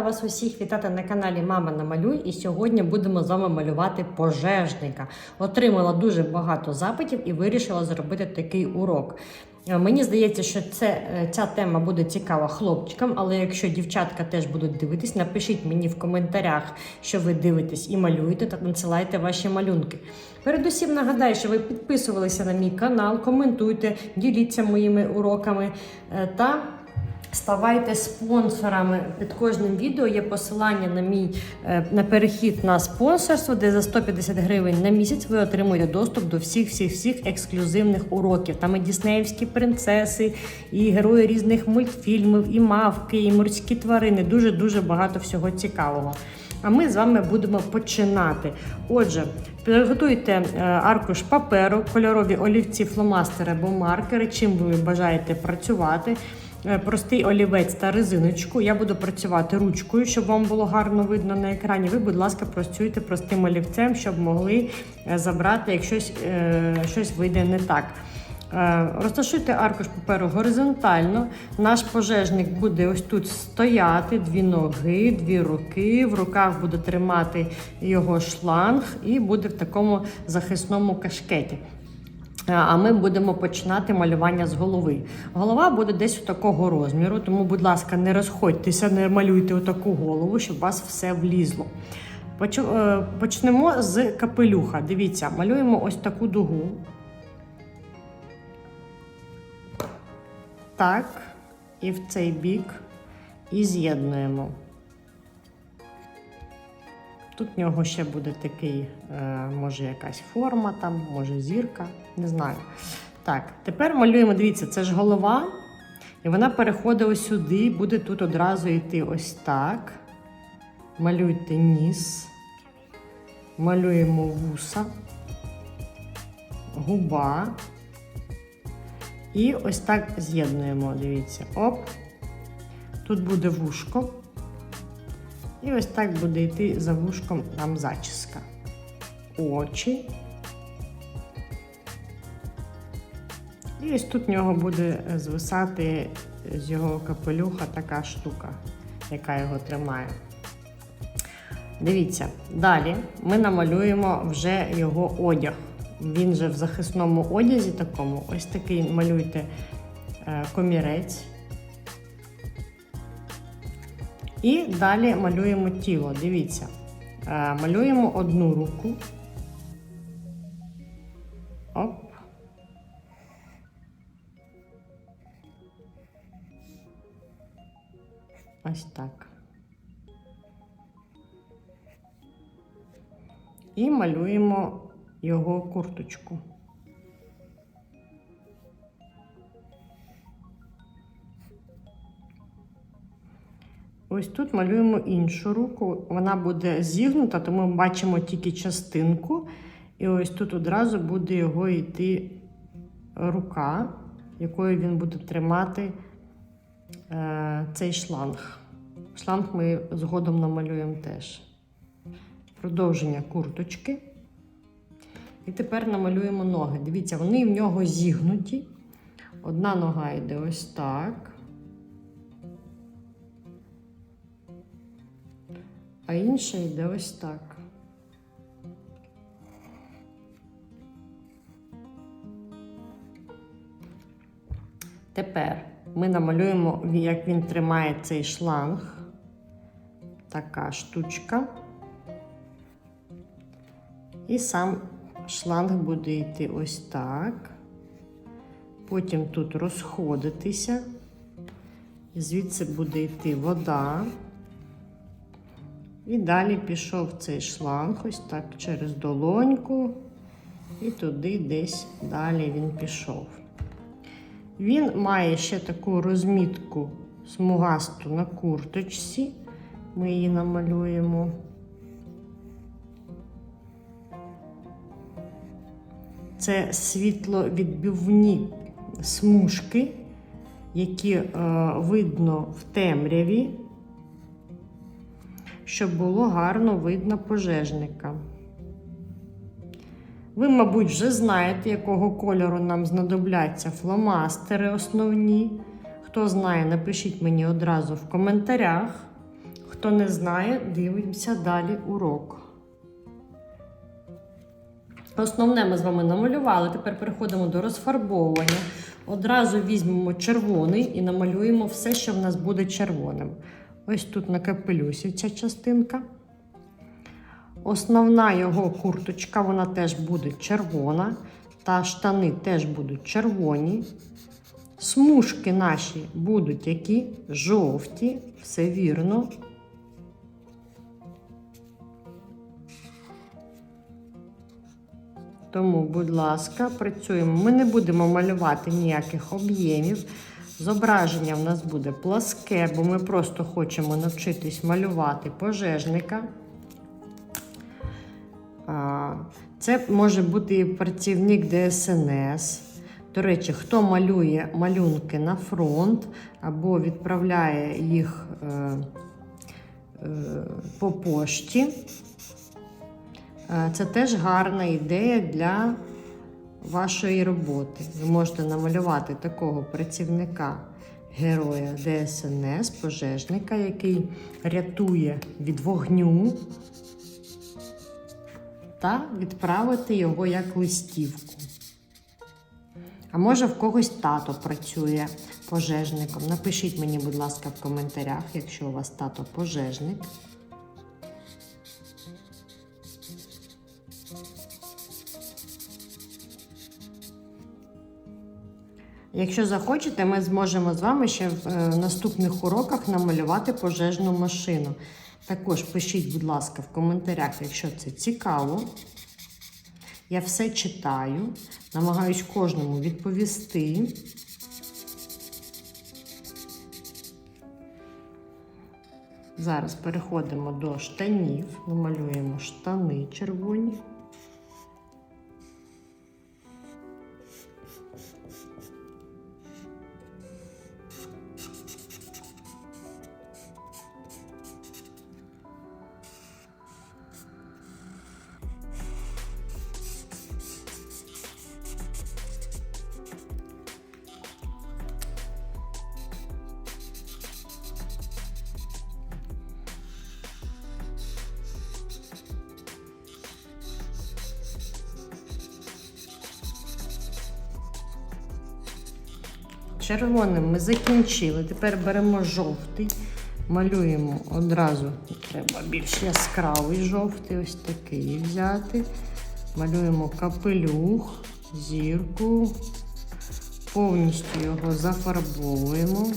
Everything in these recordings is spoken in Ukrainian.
рада вас усіх вітати на каналі Мама Намалюй. І сьогодні будемо з вами малювати пожежника. Отримала дуже багато запитів і вирішила зробити такий урок. Е, Мені здається, що це, е, ця тема буде цікава хлопчикам, але якщо дівчатка теж будуть дивитись, напишіть мені в коментарях, що ви дивитесь і малюєте, та надсилайте ваші малюнки. Передусім нагадаю, що ви підписувалися на мій канал, коментуйте, діліться моїми уроками е, та ставайте спонсорами. Під кожним відео є посилання на мій е, на перехід на спонсорство, де за 150 гривень на місяць ви отримуєте доступ до всіх всіх всіх ексклюзивних уроків. Там і діснеївські принцеси, і герої різних мультфільмів, і мавки, і морські тварини. Дуже дуже багато всього цікавого. А ми з вами будемо починати. Отже, підготуйте е, аркуш паперу, кольорові олівці, фломастери або маркери, чим ви бажаєте працювати. Е, Простий олівець та резиночку. Я буду працювати ручкою, щоб вам було гарно видно на екрані. Ви, будь ласка, працюйте простим олівцем, щоб могли е, забрати, якщо щось, е, щось вийде не так. Розташуйте аркуш паперу горизонтально. Наш пожежник буде ось тут стояти, дві ноги, дві руки. В руках буде тримати його шланг і буде в такому захисному кашкеті. Е, А ми будемо починати малювання з голови. Голова буде десь у такого розміру, тому, будь ласка, не розходьтеся, не малюйте отаку голову, щоб у вас все влізло. Е, Почнемо з капелюха. Дивіться, малюємо ось таку дугу. Так, і в цей бік, і з'єднуємо. Тут в нього ще буде такий, е, може, якась форма, там, може зірка, не знаю. Так, тепер малюємо, дивіться, це ж голова, і вона переходить ось сюди, буде тут одразу йти ось так. Малюйте ніс, малюємо вуса, губа. І ось так з'єднуємо, дивіться. Оп. Тут буде вушко. І ось так буде йти за вушком там зачіска. Очі. І ось тут в нього буде звисати з його капелюха така штука, яка його тримає. Дивіться, далі ми намалюємо вже його одяг. Він же в захисному одязі такому, ось такий малюйте е, комірець. І далі малюємо тіло. Дивіться, Е, малюємо одну руку. Оп. Ось так. І малюємо його курточку. Ось тут малюємо іншу руку. Вона буде зігнута, тому ми бачимо тільки частинку. І ось тут одразу буде його йти рука, якою він буде тримати е, цей шланг. Шланг ми згодом намалюємо теж. Продовження курточки. І тепер намалюємо ноги. Дивіться, вони в нього зігнуті. Одна нога йде ось так. А інша йде ось так. Тепер ми намалюємо, як він тримає цей шланг. Така штучка. І сам шланг буде йти ось так. Потім тут розходитися. І звідси буде йти вода. І далі пішов цей шланг, ось так через долоньку, і туди десь далі він пішов. Він має ще таку розмітку смугасту на курточці. Ми її намалюємо. Це світловідбивні смужки, які е, видно в темряві щоб було гарно видно пожежника. Ви, мабуть, вже знаєте, якого кольору нам знадобляться фломастери основні. Хто знає, напишіть мені одразу в коментарях. Хто не знає, дивимося далі урок. Основне ми з вами намалювали. Тепер переходимо до розфарбовування. Одразу візьмемо червоний і намалюємо все, що в нас буде червоним. Ось тут на капелюсі ця частинка. Основна його курточка, вона теж буде червона. Та штани теж будуть червоні. Смужки наші будуть які жовті, все вірно. Тому, будь ласка, працюємо. Ми не будемо малювати ніяких об'ємів. Зображення в нас буде пласке, бо ми просто хочемо навчитись малювати пожежника. Це може бути і працівник ДСНС. До речі, хто малює малюнки на фронт або відправляє їх е, е, по пошті, е, це теж гарна ідея для вашої роботи. Ви можете намалювати такого працівника, героя ДСНС, пожежника, який рятує від вогню, та відправити його як листівку. А може в когось тато працює пожежником. Напишіть мені, будь ласка, в коментарях, якщо у вас тато пожежник. Якщо захочете, ми зможемо з вами ще в е, наступних уроках намалювати пожежну машину. Також пишіть, будь ласка, в коментарях, якщо це цікаво. Я все читаю, намагаюсь кожному відповісти. Зараз переходимо до штанів, намалюємо штани червоні. Червоним ми закінчили. Тепер беремо жовтий, малюємо одразу. Треба більш яскравий жовтий, ось такий взяти. Малюємо капелюх, зірку, повністю його зафарбовуємо.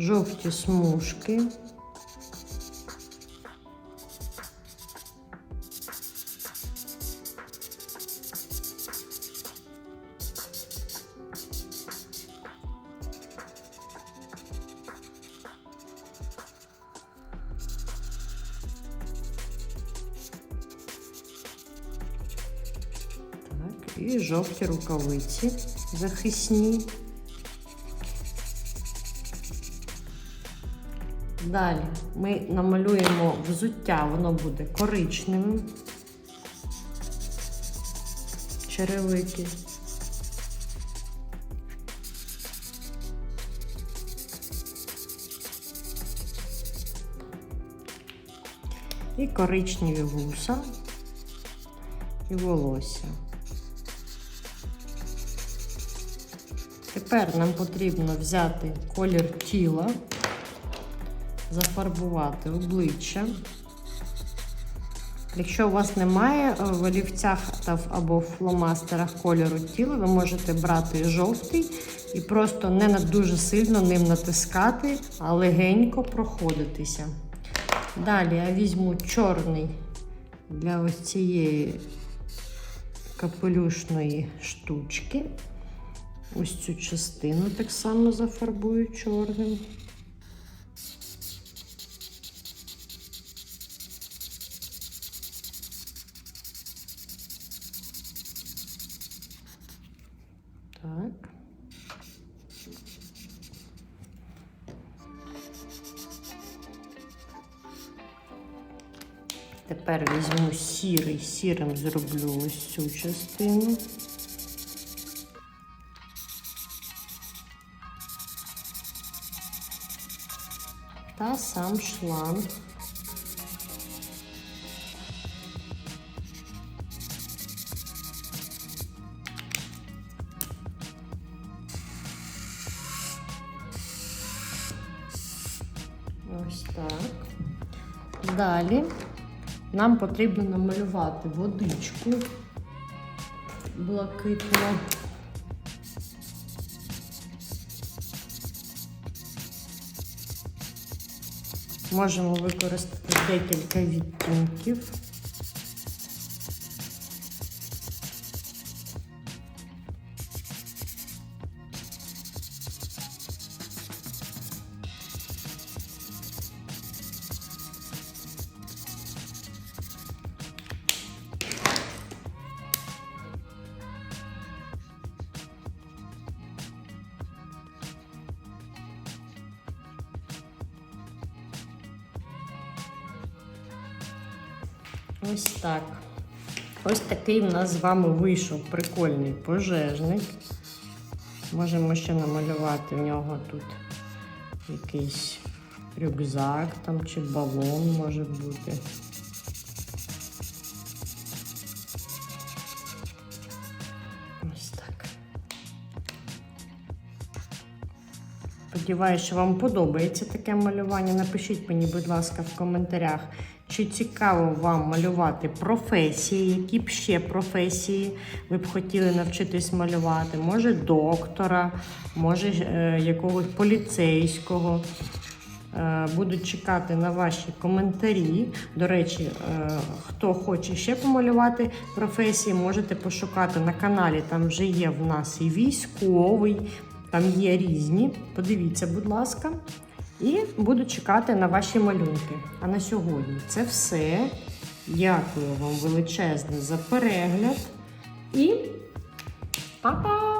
жовті смужки. Так, і жовті рукавиці захисні. Далі ми намалюємо взуття, воно буде коричневим. Черевики. І коричневі вуса і волосся. Тепер нам потрібно взяти колір тіла зафарбувати обличчя. Якщо у вас немає е, в олівцях або в фломастерах кольору тіла, ви можете брати жовтий і просто не дуже сильно ним натискати, а легенько проходитися. Далі я візьму чорний для ось цієї капелюшної штучки. Ось цю частину так само зафарбую чорним. Так. Тепер візьму сірий, сірим зроблю ось цю частину. Та сам шланг. Далі нам потрібно намалювати водичку блакитну. Можемо використати декілька відтінків. Ось так. Ось такий в нас з вами вийшов прикольний пожежник. Можемо ще намалювати в нього тут якийсь рюкзак там чи балон може бути. Ось так. Сподіваюся, що вам подобається таке малювання. Напишіть мені, будь ласка, в коментарях, чи цікаво вам малювати професії, які б ще професії ви б хотіли навчитись малювати. Може, доктора, може е, якогось поліцейського. Е, Буду чекати на ваші коментарі. До речі, е, хто хоче ще помалювати професії, можете пошукати на каналі. Там вже є в нас і військовий, там є різні. Подивіться, будь ласка. І буду чекати на ваші малюнки. А на сьогодні це все. Дякую вам величезне за перегляд. І па-па!